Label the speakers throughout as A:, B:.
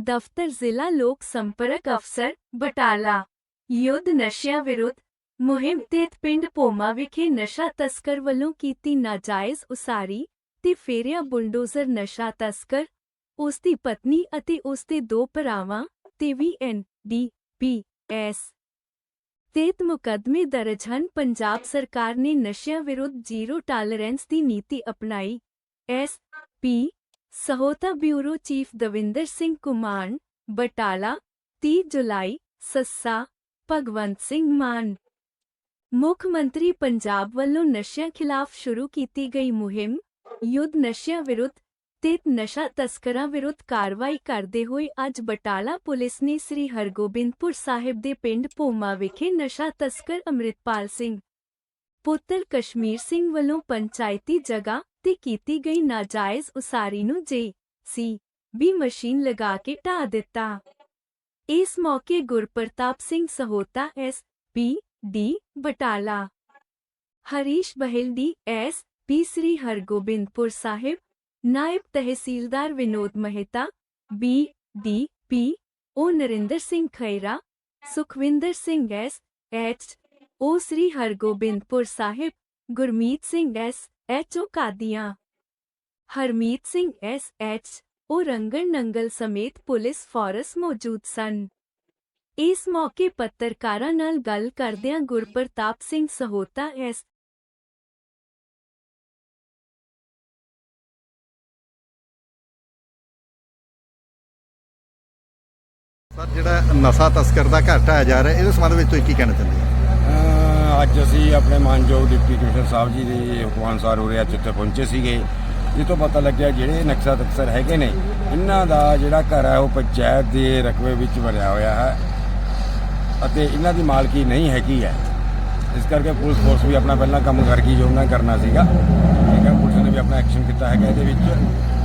A: ਦਫ਼ਤਰ ਜ਼ਿਲ੍ਹਾ ਲੋਕ ਸੰਪਰਕ ਅਫਸਰ ਬਟਾਲਾ ਯੁੱਧ ਨਸ਼ਿਆਂ ਵਿਰੁੱਧ ਮੁਹਿੰਮ ਤਹਿਤ ਪਿੰਡ ਭੋਮਾ ਵਿਖੇ ਨਸ਼ਾ ਤਸਕਰ ਵੱਲੋਂ ਕੀਤੀ ਨਾਜਾਇਜ਼ ਉਸਾਰੀ ਤੇ ਫੇਰਿਆ ਬੁਲਡੋਜ਼ਰ ਨਸ਼ਾ ਤਸਕਰ ਉਸ ਦੀ ਪਤਨੀ ਅਤੇ ਉਸ ਦੇ ਦੋ ਭਰਾਵਾਂ ਤੇ ਵੀ ਐਨ ਡੀ ਪੀ ਐਸ ਤੇਤ ਮੁਕੱਦਮੇ ਦਰਜ ਹਨ ਪੰਜਾਬ ਸਰਕਾਰ ਨੇ ਨਸ਼ਿਆਂ ਵਿਰੁੱਧ ਜ਼ੀਰੋ ਟਾਲਰੈਂਸ ਦੀ ਨੀਤੀ ਅਪਣਾਈ S P Sahota bureau chief Davinder Singh Kuman Batala 30 ਜੁਲਾਈ ਸੱਸਾ ਭਗਵੰਤ ਸਿੰਘ ਮਾਨ ਮੁੱਖ ਮੰਤਰੀ ਪੰਜਾਬ ਵੱਲੋਂ ਨਸ਼ਿਆਂ ਖਿਲਾਫ ਸ਼ੁਰੂ ਕੀਤੀ ਗਈ ਮੁਹਿੰਮ ਯੁੱਧ ਨਸ਼ਿਆਂ ਵਿਰੁੱਧ ਤੇ ਨਸ਼ਾ ਤਸਕਰਾਂ ਵਿਰੁੱਧ ਕਾਰਵਾਈ ਕਰਦੇ ਹੋਏ ਅੱਜ ਬਟਾਲਾ ਪੁਲਿਸ ਨੇ ਸ੍ਰੀ ਹਰਗੋਬਿੰਦਪੁਰ ਸਾਹਿਬ ਦੇ ਪਿੰਡ ਭੋਮਾ ਵਿਖੇ ਨਸ਼ਾ ਤਸਕਰ ਅੰਮ੍ਰਿਤਪਾਲ ਸਿੰਘ ਪੁੱਤਰ ਕਸ਼ਮੀਰ ਸਿੰਘ ਵੱਲੋਂ ਪੰਚਾਇਤੀ ਜਗ੍ਹਾ ਤੇ ਕੀਤੀ ਗਈ ਨਾਜਾਇਜ਼ ਉਸਾਰੀ ਨੂੰ ਜੇ ਸੀ ਵੀ ਮਸ਼ੀਨ ਲਗਾ ਕੇ ਢਾ ਦਿੱਤਾ। ਇਸ ਮੌਕੇ Gurpartap Singh Sahota S P D Batala, Harish Behl D S P Shri Hargobindpur Sahib, ਨਾਇਬ ਤਹਿਸੀਲਦਾਰ Vinod Mehta, B D P O Narinder Singh Khaira, Sukhwinder Singh S H O Shri Hargobindpur Sahib, Gurmeet Singh S H Qadian Harmeet Singh S H O Rangan Nangal ਸਮੇਤ police force ਮੌਜੂਦ ਸਨ। ਇਸ ਮੌਕੇ ਪੱਤਰਕਾਰਾਂ ਨਾਲ ਗੱਲ ਕਰਦਿਆਂ Gurpratap Singh Sahota S
B: sir, ਜਿਹੜਾ ਨਸ਼ਾ ਤਸਕਰ ਦਾ ਘਰ ਜਾ ਰਿਹਾ, ਇਹਦੇ ਸੰਬੰਧ ਵਿੱਚ ਤੁਸੀਂ ਕੀ ਕਹਿਣਾ ਚਾਹੁੰਦੇ ਹੋ?
C: ਅੱਜ ਅਸੀਂ ਆਪਣੇ ਮਾਨਯੋਗ ਡਿਪਟੀ ਕਮਿਸ਼ਨਰ ਸਾਹਿਬ ਜੀ ਦੇ ਹੁਕਮ ਅਨੁਸਾਰ ਉਰੇ ਅੱਜ ਇੱਥੇ ਪਹੁੰਚੇ ਸੀਗੇ। ਇਹ ਤੋਂ ਪਤਾ ਲੱਗਿਆ ਜਿਹੜੇ ਨਕਸ਼ਾ ਤਕਸਰ ਹੈਗੇ ਨੇ, ਇਹਨਾਂ ਦਾ ਜਿਹੜਾ ਘਰ ਹੈ ਉਹ ਪੰਚਾਇਤ ਦੇ ਰਕਬੇ ਵਿੱਚ ਬਣਿਆ ਹੋਇਆ ਹੈ ਅਤੇ ਇਹਨਾਂ ਦੀ ਮਾਲਕੀ ਨਹੀਂ ਹੈਗੀ ਹੈ। ਇਸ ਕਰਕੇ ਪੁਲਿਸ ਫੋਰਸ ਵੀ ਆਪਣਾ ਪਹਿਲਾਂ ਕੰਮ ਕਰ ਗਈ ਜੋ ਉਹਨਾਂ ਕਰਨਾ ਸੀਗਾ। ਠੀਕ ਹੈ, ਪੁਲਿਸ ਨੇ ਵੀ ਆਪਣਾ ਐਕਸ਼ਨ ਕੀਤਾ ਹੈਗਾ ਇਹਦੇ ਵਿੱਚ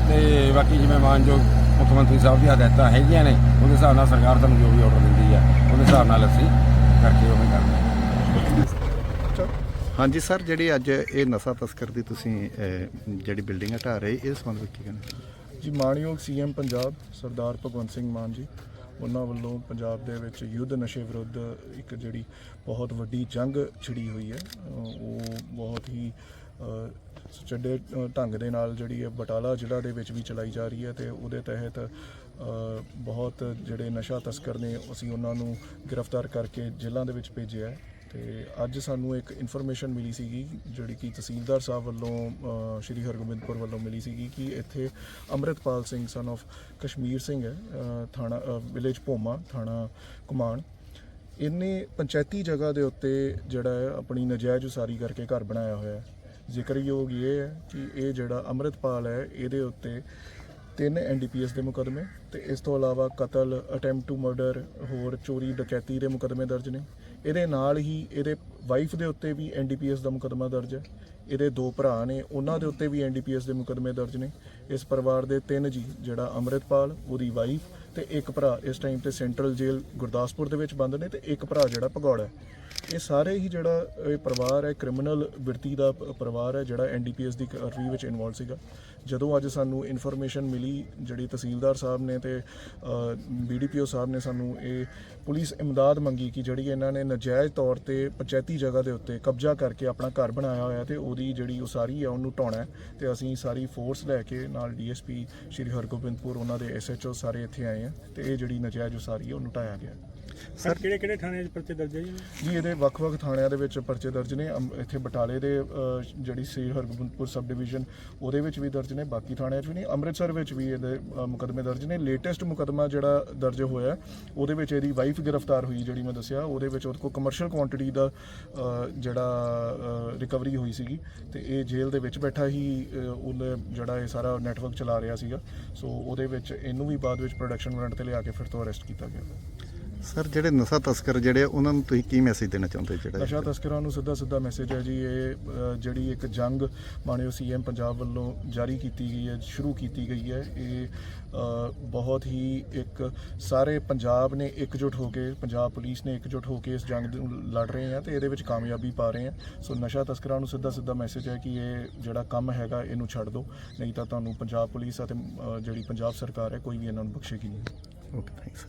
C: ਤੇ ਬਾਕੀ ਜਿਵੇਂ ਮਾਨਯੋਗ ਮੁੱਖ ਮੰਤਰੀ ਸਾਹਿਬ ਦੀਆਂ ਹਦਾਇਤਾਂ ਹੈਗੀਆਂ ਨੇ, ਉਹਦੇ ਹਿਸਾਬ ਨਾਲ ਸਰਕਾਰ ਤੁਹਾਨੂੰ ਜੋ ਵੀ ਆਰਡਰ ਦਿੰਦੀ ਹੈ, ਉਹਦੇ ਹਿਸਾਬ ਨਾਲ ਅਸੀਂ ਕਰਕੇ ਉਹ ਕਰਦੇ ਹਾਂ।
B: ਹਾਂਜੀ ਸਰ ਜਿਹੜੀ ਅੱਜ ਇਹ ਨਸ਼ਾ ਤਸਕਰ ਦੀ ਤੁਸੀਂ ਜਿਹੜੀ ਬਿਲਡਿੰਗ ਹਟਾ ਰਹੇ ਇਹਦੇ ਸੰਬੰਧ ਵਿੱਚ ਕੀ ਕਹਿਣਾ
D: ਜੀ ਮਾਣਯੋਗ ਸੀਐਮ ਪੰਜਾਬ ਸਰਦਾਰ ਭਗਵੰਤ ਸਿੰਘ ਮਾਨ ਜੀ ਉਹਨਾਂ ਵੱਲੋਂ ਪੰਜਾਬ ਦੇ ਵਿੱਚ ਯੁੱਧ ਨਸ਼ੇ ਵਿਰੁੱਧ ਇੱਕ ਜਿਹੜੀ ਬਹੁਤ ਵੱਡੀ ਜੰਗ ਛਿੜੀ ਹੋਈ ਹੈ। ਉਹ ਬਹੁਤ ਹੀ ਅਹ, ਸੁਚੱਜੇ ਢੰਗ ਦੇ ਨਾਲ ਜਿਹੜੀ ਹੈ ਬਟਾਲਾ ਜ਼ਿਲ੍ਹਾ ਦੇ ਵਿੱਚ ਵੀ ਚਲਾਈ ਜਾ ਰਹੀ ਹੈ ਤੇ ਉਹਦੇ ਤਹਿਤ ਬਹੁਤ ਜਿਹੜੇ ਨਸ਼ਾ ਤਸਕਰ ਨੇ ਅਸੀਂ ਉਹਨਾਂ ਨੂੰ ਗ੍ਰਿਫਤਾਰ ਕਰਕੇ ਜੇਲ੍ਹਾਂ ਦੇ ਵਿੱਚ ਭੇਜਿਆ ਹੈ। ਤੇ ਅੱਜ ਸਾਨੂੰ ਇੱਕ ਇਨਫੋਰਮੇਸ਼ਨ ਮਿਲੀ ਸੀਗੀ, ਜਿਹੜੀ ਕਿ ਤਹਿਸੀਲਦਾਰ ਸਾਹਿਬ ਵੱਲੋਂ ਸ਼੍ਰੀ ਹਰਗੋਬਿੰਦਪੁਰ ਵੱਲੋਂ ਮਿਲੀ ਸੀਗੀ ਕਿ ਇੱਥੇ ਅੰਮ੍ਰਿਤਪਾਲ ਸਿੰਘ ਸਨ of ਕਸ਼ਮੀਰ ਸਿੰਘ ਹੈ ਥਾਣਾ ਵਿਲੇਜ ਭੋਮਾ, ਥਾਣਾ ਕੁਮਾਨ ਇਹਨੇ ਪੰਚਾਇਤੀ ਜਗ੍ਹਾ ਦੇ ਉੱਤੇ ਜਿਹੜਾ ਹੈ, ਆਪਣੀ ਨਜਾਇਜ਼ ਉਸਾਰੀ ਕਰਕੇ ਘਰ ਬਣਾਇਆ ਹੋਇਆ ਹੈ। ਜ਼ਿਕਰਯੋਗ ਇਹ ਹੈ ਕਿ ਇਹ ਜਿਹੜਾ ਅੰਮ੍ਰਿਤਪਾਲ ਹੈ, ਇਹਦੇ ਉੱਤੇ ਤਿੰਨ ਐਨਡੀਪੀਐਸ ਦੇ ਮੁਕਦਮੇ ਤੇ ਇਸ ਤੋਂ ਇਲਾਵਾ ਕਤਲ ਅਟੈਂਪਟ ਟੂ ਮਰਡਰ ਹੋਰ ਚੋਰੀ, ਡਕੈਤੀ ਦੇ ਮੁਕਦਮੇ ਦਰਜ ਨੇ। ਇਹਦੇ ਨਾਲ ਹੀ ਇਹਦੇ ਵਾਈਫ ਦੇ ਉੱਤੇ ਵੀ ਐਨਡੀਪੀਐਸ ਦਾ ਮੁਕਦਮਾ ਦਰਜ ਹੈ। ਇਹਦੇ ਦੋ ਭਰਾ ਨੇ, ਉਹਨਾਂ ਦੇ ਉੱਤੇ ਵੀ ਐਨਡੀਪੀਐਸ ਦੇ ਮੁਕਦਮੇ ਦਰਜ ਨੇ। ਇਸ ਪਰਿਵਾਰ ਦੇ ਤਿੰਨ ਜੀ, ਜਿਹੜਾ ਅੰਮ੍ਰਿਤਪਾਲ, ਉਹਦੀ ਵਾਈਫ ਤੇ ਇੱਕ ਭਰਾ ਇਸ ਟਾਈਮ ਤੇ ਸੈਂਟਰਲ ਜੇਲ੍ਹ ਗੁਰਦਾਸਪੁਰ ਦੇ ਵਿੱਚ ਬੰਦ ਨੇ ਤੇ ਇੱਕ ਭਰਾ ਜਿਹੜਾ ਭਗੌੜਾ ਇਹ ਸਾਰੇ ਹੀ ਜਿਹੜਾ, ਇਹ ਪਰਿਵਾਰ ਹੈ ਕ੍ਰਿਮੀਨਲ ਵਿਰਤੀ ਦਾ ਪਰਿਵਾਰ ਹੈ, ਜਿਹੜਾ ਐਨਡੀਪੀਐਸ ਦੀ ਕਾਰਵਾਈ ਵਿੱਚ ਇਨਵੋਲਵ ਸੀਗਾ। ਜਦੋਂ ਅੱਜ ਸਾਨੂੰ ਇਨਫੋਰਮੇਸ਼ਨ ਮਿਲੀ, ਜਿਹੜੀ ਤਹਿਸੀਲਦਾਰ ਸਾਹਿਬ ਨੇ ਤੇ ਬੀਡੀਪੀਓ ਸਾਹਿਬ ਨੇ ਸਾਨੂੰ ਇਹ ਪੁਲਿਸ ਇਮਦਾਦ ਮੰਗੀ ਕਿ ਜਿਹੜੀ ਇਹਨਾਂ ਨੇ ਨਜਾਇਜ਼ ਤੌਰ ਤੇ ਪੰਚਾਇਤੀ ਜਗ੍ਹਾ ਦੇ ਉੱਤੇ ਕਬਜ਼ਾ ਕਰਕੇ ਆਪਣਾ ਘਰ ਬਣਾਇਆ ਹੋਇਆ ਤੇ ਉਹਦੀ ਜਿਹੜੀ ਉਸਾਰੀ ਆ, ਉਹਨੂੰ ਢਾਉਣਾ ਹੈ ਤੇ ਅਸੀਂ ਸਾਰੀ ਫੋਰਸ ਲੈ ਕੇ ਨਾਲ ਡੀਐਸਪੀ ਸ਼੍ਰੀ ਹਰਗੋਬਿੰਦਪੁਰ, ਉਹਨਾਂ ਦੇ ਐਸਐਚਓ ਸਾਰੇ ਇੱਥੇ ਆਏ ਆ ਤੇ ਇਹ ਜਿਹੜੀ ਨਜਾਇਜ਼ ਉਸਾਰੀ ਹੈ ਉਹਨੂੰ ਢਾਇਆ ਗਿਆ
E: ਸਰ ਕਿਹੜੇ ਕਿਹੜੇ ਥਾਣੇ 'ਚ ਪਰਚੇ ਦਰਜ ਹੈ ਜੀ?
D: ਜੀ ਇਹਦੇ ਵੱਖ-ਵੱਖ ਥਾਣਿਆਂ ਦੇ ਵਿੱਚ ਪਰਚੇ ਦਰਜ ਨੇ। ਅੰਮ- ਇੱਥੇ ਬਟਾਲੇ ਦੇ ਅ, ਜਿਹੜੀ ਸ੍ਰੀ ਹਰਗੋਬਿੰਦਪੁਰ ਸਬ ਡਿਵੀਜ਼ਨ ਉਹਦੇ ਵਿੱਚ ਵੀ ਦਰਜ ਨੇ ਬਾਕੀ ਥਾਣਿਆਂ 'ਚ ਵੀ ਨਹੀਂ। ਅੰਮ੍ਰਿਤਸਰ ਵਿੱਚ ਵੀ ਇਹਦੇ ਅ, ਮੁਕੱਦਮੇ ਦਰਜ ਨੇ। ਲੇਟੈਸਟ ਮੁਕੱਦਮਾ ਜਿਹੜਾ ਦਰਜ ਹੋਇਆ ਹੈ, ਉਹਦੇ ਵਿੱਚ ਇਹਦੀ ਵਾਈਫ ਗ੍ਰਿਫਤਾਰ ਹੋਈ ਜਿਹੜੀ ਮੈਂ ਦੱਸਿਆ। ਉਹਦੇ ਵਿੱਚ ਉਹਦੇ ਕੋਲ ਕਮਰਸ਼ੀਅਲ ਕੁਆਂਟੀਟੀ ਦਾ ਅ, ਜਿਹੜਾ ਰਿਕਵਰੀ ਹੋਈ ਸੀਗੀ। ਤੇ ਇਹ ਜੇਲ੍ਹ ਦੇ ਵਿੱਚ ਬੈਠਾ ਹੀ ਅ, ਉਹਨੇ ਜਿਹੜਾ ਇਹ ਸਾਰਾ ਨੈਟਵਰਕ ਚਲਾ ਰਿਹਾ ਸੀਗਾ। ਸੋ ਉਹਦੇ ਵਿੱਚ ਇਹਨੂੰ ਵੀ ਬਾਅਦ ਵਿੱਚ ਪ੍ਰੋਡਕਸ਼ਨ ਵਾਰੰਟ ਤੇ ਲਿਆ ਕੇ ਫਿਰ ਤੋਂ ਅਰੈਸਟ ਕੀਤਾ ਗਿਆ।
B: ਸਰ ਜਿਹੜੇ ਨਸ਼ਾ ਤਸਕਰ ਜਿਹੜੇ ਆ, ਉਹਨਾਂ ਨੂੰ ਤੁਸੀਂ ਕੀ ਮੈਸੇਜ ਦੇਣਾ ਚਾਹੁੰਦੇ ਜਿਹੜਾ
D: ਨਸ਼ਾ ਤਸਕਰਾਂ ਨੂੰ ਸਿੱਧਾ ਸਿੱਧਾ ਮੈਸੇਜ ਹੈ ਜੀ ਇਹ ਅ, ਜਿਹੜੀ ਇੱਕ ਜੰਗ ਮਾਨਯੋਗ ਸੀਐਮ ਪੰਜਾਬ ਵੱਲੋਂ ਜਾਰੀ ਕੀਤੀ ਗਈ ਹੈ ਸ਼ੁਰੂ ਕੀਤੀ ਗਈ ਹੈ। ਇਹ ਅ, ਬਹੁਤ ਹੀ ਇੱਕ ਸਾਰੇ ਪੰਜਾਬ ਨੇ ਇਕਜੁੱਟ ਹੋ ਕੇ ਪੰਜਾਬ ਪੁਲਿਸ ਨੇ ਇਕਜੁੱਟ ਹੋ ਕੇ ਇਸ ਜੰਗ ਨੂੰ ਲੜ ਰਹੇ ਆ ਤੇ ਇਹਦੇ ਵਿੱਚ ਕਾਮਯਾਬੀ ਪਾ ਰਹੇ ਆ ਸੋ ਨਸ਼ਾ ਤਸਕਰਾਂ ਨੂੰ ਸਿੱਧਾ ਸਿੱਧਾ ਮੈਸੇਜ ਹੈ ਕਿ ਇਹ ਜਿਹੜਾ ਕੰਮ ਹੈਗਾ ਇਹਨੂੰ ਛੱਡ ਦਿਓ। ਨਹੀਂ ਤਾਂ ਤੁਹਾਨੂੰ ਪੰਜਾਬ ਪੁਲਿਸ ਅਤੇ ਅ, ਜਿਹੜੀ ਪੰਜਾਬ ਸਰਕਾਰ ਹੈ ਕੋਈ ਵੀ ਇਹਨਾਂ ਨੂੰ ਬਖਸ਼ੇਗੀ ਨਹੀਂ।
B: Okay thanks